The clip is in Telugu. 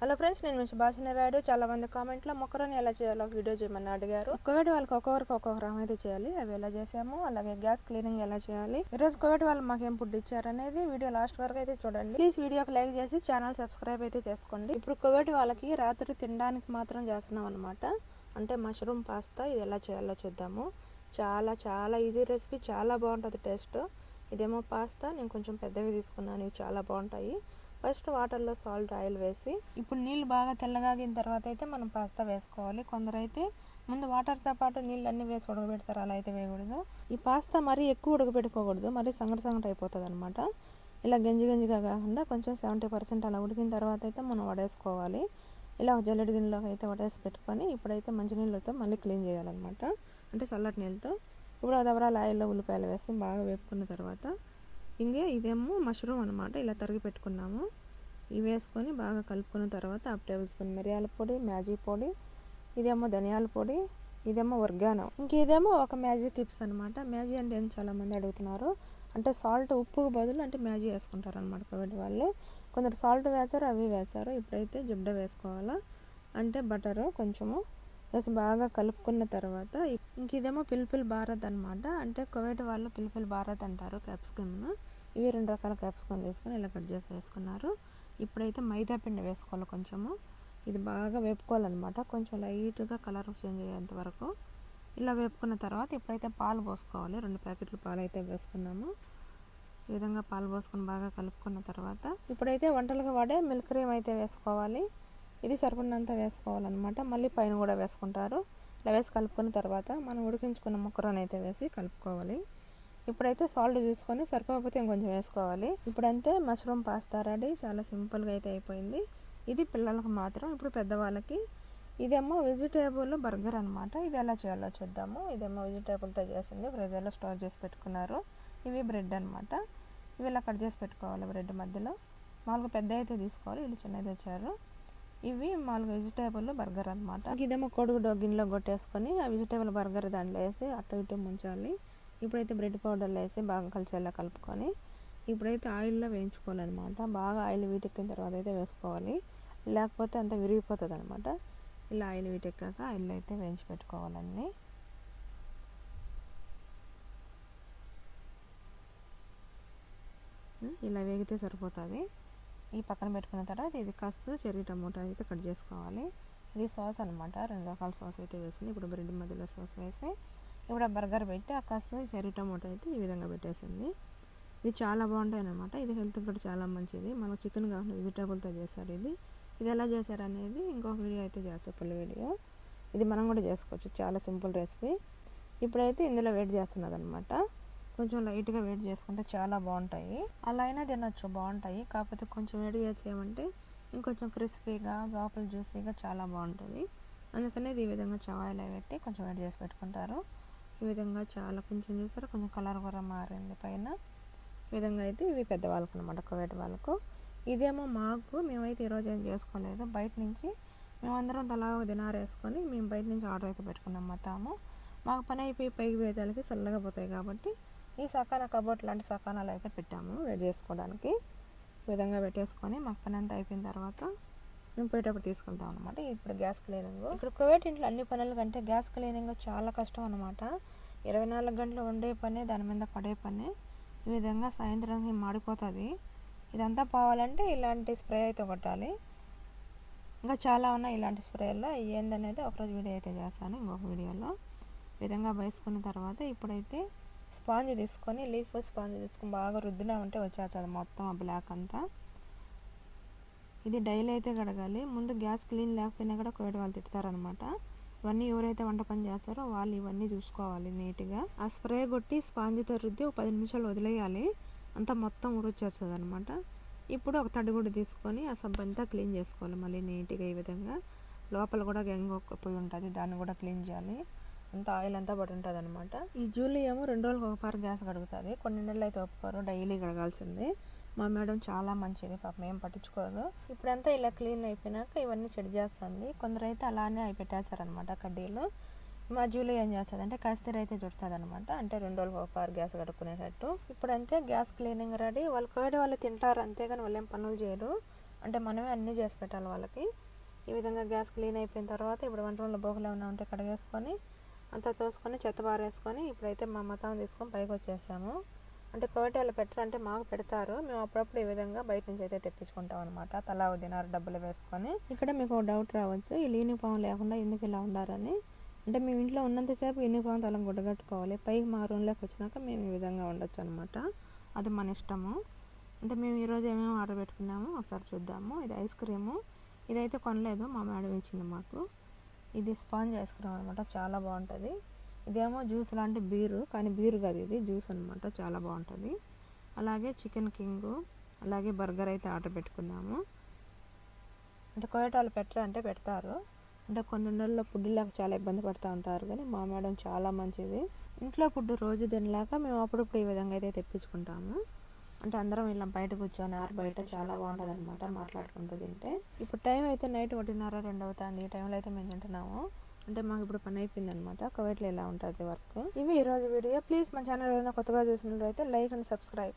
హలో ఫ్రెండ్స్ నేను మీ సుభాషణ రాయుడు చాలా మంది కామెంట్లో మొక్కరని ఎలా చేయాలో వీడియో చేయమని అడిగారు. కోవిడ్ వాళ్ళకి ఒక్కొక్కరికి ఒక్కొక్క రకం అయితే చేయాలి. అవి ఎలా చేసాము అలాగే గ్యాస్ క్లీనింగ్ ఎలా చేయాలి. ఈ ఒకవేళ వాళ్ళు మాకేం ఫుడ్ ఇచ్చారు అనేది వీడియో లాస్ట్ వరకు అయితే చూడండి. ప్లీజ్ వీడియోకి లైక్ చేసి ఛానల్ సబ్స్క్రైబ్ అయితే చేసుకోండి. ఇప్పుడు కోవిడ్ వాళ్ళకి రాత్రి తినడానికి మాత్రం చేస్తున్నాం అనమాట అంటే మష్రూమ్ పాస్తా ఇది ఎలా చేయాలో చూద్దాము. చాలా చాలా ఈజీ రెసిపీ చాలా బాగుంటుంది టేస్ట్ ఇదేమో పాస్తా నేను కొంచెం పెద్దవి తీసుకున్నాను ఇవి చాలా బాగుంటాయి. ఫస్ట్ వాటర్లో సాల్ట్ ఆయిల్ వేసి ఇప్పుడు నీళ్ళు బాగా తెల్లగాగిన తర్వాత అయితే మనం పాస్తా వేసుకోవాలి. కొందరైతే ముందు వాటర్తో పాటు నీళ్ళు అన్నీ వేసి ఉడకబెడతారు. అలా అయితే వేయకూడదు. ఈ పాస్తా మరీ ఎక్కువ ఉడకబెట్టుకోకూడదు. మరీ సంగటి సంగటి అయిపోతుంది అనమాట ఇలా గంజి గంజిగా కాకుండా కొంచెం సెవెంటీ పర్సెంట్ అలా ఉడికిన తర్వాత అయితే మనం వడేసుకోవాలి. ఇలా ఒక జల్లెడి గిన్నెలోకి అయితే వడేసి పెట్టుకొని ఇప్పుడైతే మంచినీళ్ళతో మళ్ళీ క్లీన్ చేయాలన్నమాట. అంటే చల్లటి నీళ్ళతో. ఇప్పుడు దవరాల ఆయిల్లో ఉల్లిపాయలు వేసి బాగా వేపుకున్న తర్వాత ఇంకే ఇదేమో మష్రూమ్ అనమాట ఇలా తరిగి పెట్టుకున్నాము. ఇవి వేసుకొని బాగా కలుపుకున్న తర్వాత హాఫ్ టేబుల్ స్పూన్ మిరియాల పొడి మ్యాజీ పొడి ఇదేమో ధనియాల పొడి ఇదేమో వర్గానం ఇంకేదేమో ఒక మ్యాజీ టిప్స్ అనమాట మ్యాజీ అంటే ఏం చాలామంది అడుగుతున్నారు. అంటే సాల్ట్ ఉప్పు బదులు అంటే మ్యాజీ వేసుకుంటారు అనమాట కోవిడ్ వాళ్ళు. కొందరు సాల్ట్ వేశారు అవి వేశారు ఇప్పుడైతే జిబ్డ వేసుకోవాలా? అంటే బటరు కొంచెము వేసి బాగా కలుపుకున్న తర్వాత ఇంక ఇదేమో పిల్పిల్ భారత్ అనమాట అంటే కువైట్ వాళ్ళు పిల్పిల్ భారత్ అంటారు క్యాప్సికమ్ను. ఇవి రెండు రకాల క్యాప్సికమ్ తీసుకొని ఇలా కట్ చేసి వేసుకున్నారు. ఇప్పుడైతే మైదా పిండి వేసుకోవాలి కొంచెము. ఇది బాగా వేపుకోవాలన్నమాట. కొంచెం లైట్గా కలర్ చేంజ్ అయ్యేంత వరకు. ఇలా వేపుకున్న తర్వాత ఇప్పుడైతే పాలు పోసుకోవాలి. రెండు ప్యాకెట్లు పాలు అయితే వేసుకున్నాము ఈ విధంగా పాలు పోసుకొని బాగా కలుపుకున్న తర్వాత ఇప్పుడైతే వంటలుగా వాడే మిల్క్ క్రీమ్ అయితే వేసుకోవాలి. ఇది సరిపడినంత వేసుకోవాలన్నమాట. మళ్ళీ పైన కూడా వేసుకుంటారు. ఇలా వేసి కలుపుకున్న తర్వాత మనం ఉడికించుకున్న ముక్కరని అయితే వేసి కలుపుకోవాలి. ఇప్పుడైతే సాల్ట్ చూసుకొని సరిపోకపోతే ఇంకొంచెం వేసుకోవాలి. ఇప్పుడంతే మష్రూమ్ పాస్తా రెడీ. చాలా సింపుల్గా అయితే అయిపోయింది. ఇది పిల్లలకు మాత్రం ఇప్పుడు పెద్దవాళ్ళకి ఇదేమో వెజిటేబుల్ బర్గర్ అనమాట ఇది ఎలా చేయాలో చూద్దాము. ఇదేమో వెజిటేబుల్తో చేసింది. ఫ్రిజర్లో స్టోర్ చేసి పెట్టుకున్నారు. ఇవి బ్రెడ్ అనమాట ఇవి ఇలా కట్ చేసి పెట్టుకోవాలి బ్రెడ్ మధ్యలో. మామూలుగా పెద్ద అయితే తీసుకోవాలి. వీళ్ళు చిన్నది తెచ్చారు. ఇవి మామూలుగా వెజిటేబుల్ బర్గర్ అనమాట ఇదేమో కొడుకు గిన్నెలో కొట్టేసుకొని ఆ వెజిటేబుల్ బర్గర్ దాంట్లో వేసి అటు ఇటు ముంచాలి. ఇప్పుడైతే బ్రెడ్ పౌడర్లో వేసి బాగా కలిసేలా కలుపుకొని ఇప్పుడైతే ఆయిల్లో వేయించుకోవాలన్నమాట. బాగా ఆయిల్ వీటెక్కిన తర్వాత అయితే వేసుకోవాలి. లేకపోతే అంత విరిగిపోతుంది అనమాట ఇలా ఆయిల్ వీటెక్కాక ఆయిల్లో అయితే వేయించి పెట్టుకోవాలన్నీ. ఇలా వేగితే సరిపోతుంది. ఈ పక్కన పెట్టుకున్న తర్వాత ఇది కస్సు చెర్రీ టమోటా అయితే కట్ చేసుకోవాలి. ఇది సాస్ అనమాట రెండు రకాల సాస్ అయితే వేసింది. ఇప్పుడు బ్రెడ్ మధ్యలో సాస్ వేసి ఇప్పుడు ఆ బర్గర్ పెట్టి ఆ కస్సు చెర్రీ టమోటా అయితే ఈ విధంగా పెట్టేసింది. ఇది చాలా బాగుంటాయి అనమాట ఇది హెల్త్కి కూడా చాలా మంచిది. మన చికెన్ కాకుండా వెజిటేబుల్తో చేస్తారు ఇది. ఇది ఎలా చేశారు అనేది ఇంకొక వీడియో అయితే చేస్తారు ఫుల్ వీడియో. ఇది మనం కూడా చేసుకోవచ్చు. చాలా సింపుల్ రెసిపీ. ఇప్పుడైతే ఇందులో వెయిట్ చేస్తున్నది అనమాట కొంచెం లైట్గా వేడి చేసుకుంటే చాలా బాగుంటాయి. అలా అయినా తినొచ్చు బాగుంటాయి. కాకపోతే కొంచెం వేడి చేసేయమంటే ఇంకొంచెం క్రిస్పీగా లోపల జ్యూసీగా చాలా బాగుంటుంది. అందుకనే ఇది ఈ విధంగా చవాయిలో పెట్టి కొంచెం వేడి చేసి పెట్టుకుంటారు. ఈ విధంగా చాలా కొంచెం చూసారా? కొంచెం కలర్ కూడా మారింది పైన. ఈ విధంగా అయితే ఇవి పెద్దవాళ్ళకి అనమాట కోవిడ్ వాళ్ళకు. ఇదేమో మాకు మేమైతే ఈరోజు ఏం చేసుకోలేదు. బయట నుంచి మేమందరం తలా ఒక దినార్ వేసుకొని మేము బయట నుంచి ఆర్డర్ అయితే పెట్టుకున్నాం మొత్తము మాకు పని అయిపోయి పైకి వేదాలకి చల్లగా పోతాయి కాబట్టి ఈ సకాన కబోర్డ్ లాంటి సకానాలు అయితే పెట్టాము రెడీ చేసుకోవడానికి. ఈ విధంగా పెట్టేసుకొని మక్కనంతా అయిపోయిన తర్వాత మేము పోయేటప్పుడు తీసుకెళ్తాం అనమాట ఇప్పుడు గ్యాస్ క్లీనింగ్. ఇప్పుడు కోవిడ్ ఇంట్లో అన్ని పనుల కంటే గ్యాస్ క్లీనింగ్ చాలా కష్టం అనమాట ఇరవై నాలుగు గంటలు వండే పని దాని మీద పడే పని. ఈ విధంగా సాయంత్రానికి మాడిపోతుంది. ఇదంతా పోవాలంటే ఇలాంటి స్ప్రే అయితే కొట్టాలి. ఇంకా చాలా ఉన్నాయి ఇలాంటి స్ప్రేలో ఏందనేది ఒకరోజు వీడియో అయితే చేస్తాను ఇంకొక వీడియోలో. విధంగా వేసుకున్న తర్వాత ఇప్పుడైతే స్పాంజ్ తీసుకొని లీఫ్ స్పాంజ్ తీసుకొని బాగా రుద్దినా ఉంటే వచ్చేస్తుంది మొత్తం ఆ బ్లాక్ అంతా. ఇది డైలీ అయితే కడగాలి. ముందు గ్యాస్ క్లీన్ లేకపోయినా కూడా కోవిడ్ వాళ్ళు తిడతారనమాట. ఇవన్నీ ఎవరైతే వంట పని చేస్తారో వాళ్ళు ఇవన్నీ చూసుకోవాలి నీట్గా. ఆ స్ప్రే కొట్టి స్పాంజ్తో రుద్ది ఒక పది నిమిషాలు వదిలేయాలి. అంతా మొత్తం ఊరొచ్చేస్తుంది అనమాట ఇప్పుడు ఒక తడిగుడ్డు తీసుకొని ఆ సబ్బు అంతా క్లీన్ చేసుకోవాలి మళ్ళీ నీట్గా ఈ విధంగా. లోపల కూడా గంగ పోయి ఉంటుంది దాన్ని కూడా క్లీన్ చేయాలి. అంత ఆయిల్ అంతా పడి ఉంటుంది అనమాట ఈ జూలీ ఏమో రెండు రోజులకు ఒక గ్యాస్ కడుగుతుంది. కొన్ని నెలలు అయితే ఒప్పుకోరు డైలీ కడగాల్సిందే. మా మేడం చాలా మంచిది పాపం ఏం పట్టించుకోదు. ఇప్పుడంతా ఇలా క్లీన్ అయిపోయినాక ఇవన్నీ చెడు చేస్తుంది. కొందరైతే అలానే అవి పెట్టేశారనమాట కడ్డీలు. మా జూలీ ఏం చేస్తుంది అంటే కస్తీర అయితే చుడుతుంది అనమాట అంటే రెండు రోజులు ఒక గ్యాస్ కడుక్కునేటట్టు. ఇప్పుడంతే గ్యాస్ క్లీనింగ్ రెడీ. వాళ్ళు కోవిడ్ వాళ్ళు తింటారు అంతేగాని వాళ్ళు ఏం పనులు చేయరు. అంటే మనమే అన్నీ చేసి పెట్టాలి వాళ్ళకి. ఈ విధంగా గ్యాస్ క్లీన్ అయిపోయిన తర్వాత ఇప్పుడు వంట రూమ్లో బోగులు ఏమైనా ఉంటే కడిగేసుకొని అంతా తోసుకొని చెత్త పారేసుకొని ఇప్పుడైతే మా మతం తీసుకొని పైకి వచ్చేసాము. అంటే కోటలు పెట్టరు అంటే మాకు పెడతారు. మేము అప్పుడప్పుడు ఈ విధంగా బయట నుంచి అయితే తెప్పించుకుంటాం అనమాట తలా దినారు డబ్బులు వేసుకొని. ఇక్కడ మీకు డౌట్ రావచ్చు ఈ యూనిఫామ్ లేకుండా ఎందుకు ఇలా ఉండారని. అంటే మేము ఇంట్లో ఉన్నంతసేపు యూనిఫామ్ తలం గుడ్డగట్టుకోవాలి పైకి మా రూమ్లోకి వచ్చినాక మేము ఈ విధంగా ఉండొచ్చు అనమాట అది మన ఇష్టము. అంటే మేము ఈరోజు ఏమేమి ఆర్డర్ పెట్టుకున్నాము ఒకసారి చూద్దాము. ఇది ఐస్ క్రీము. ఇదైతే కొనలేదు మా మేడం ఇచ్చింది మాకు. ఇది స్పాంజ్ ఐస్ క్రీమ్ అనమాట చాలా బాగుంటుంది. ఇదేమో జ్యూస్ లాంటి బీరు కానీ బీరు కాదు ఇది జ్యూస్ అనమాట చాలా బాగుంటుంది. అలాగే చికెన్ కింగ్ అలాగే బర్గర్ అయితే ఆర్డర్ పెట్టుకున్నాము అంటే కోయటాలు పెట్టరా అంటే పెడతారు. అంటే కొన్ని నెలల్లో ఫుడ్లాగా చాలా ఇబ్బంది పడుతూ ఉంటారు కానీ మా మేడం చాలా మంచిది. ఇంట్లో ఫుడ్ రోజు తినలేక మేము అప్పుడప్పుడు ఈ విధంగా అయితే తెప్పించుకుంటాము. అంటే అందరం ఇలా బయట కూర్చొని ఆరు బయట చాలా బాగుంటుంది అనమాట మాట్లాడుకుంటూ తింటే. ఇప్పుడు టైం అయితే నైట్ ఒకటిన్నర రెండు అవుతుంది ఈ టైంలో అయితే మేము తింటున్నాము. అంటే మాకు ఇప్పుడు పని అయిపోయింది అనమాట కోవిట్లో ఎలా ఉంటుంది వర్క్. ఇవి ఈరోజు వీడియో. ప్లీజ్ మా ఛానల్ ఏమైనా కొత్తగా చూసినట్లయితే లైక్ అండ్ సబ్స్క్రైబ్.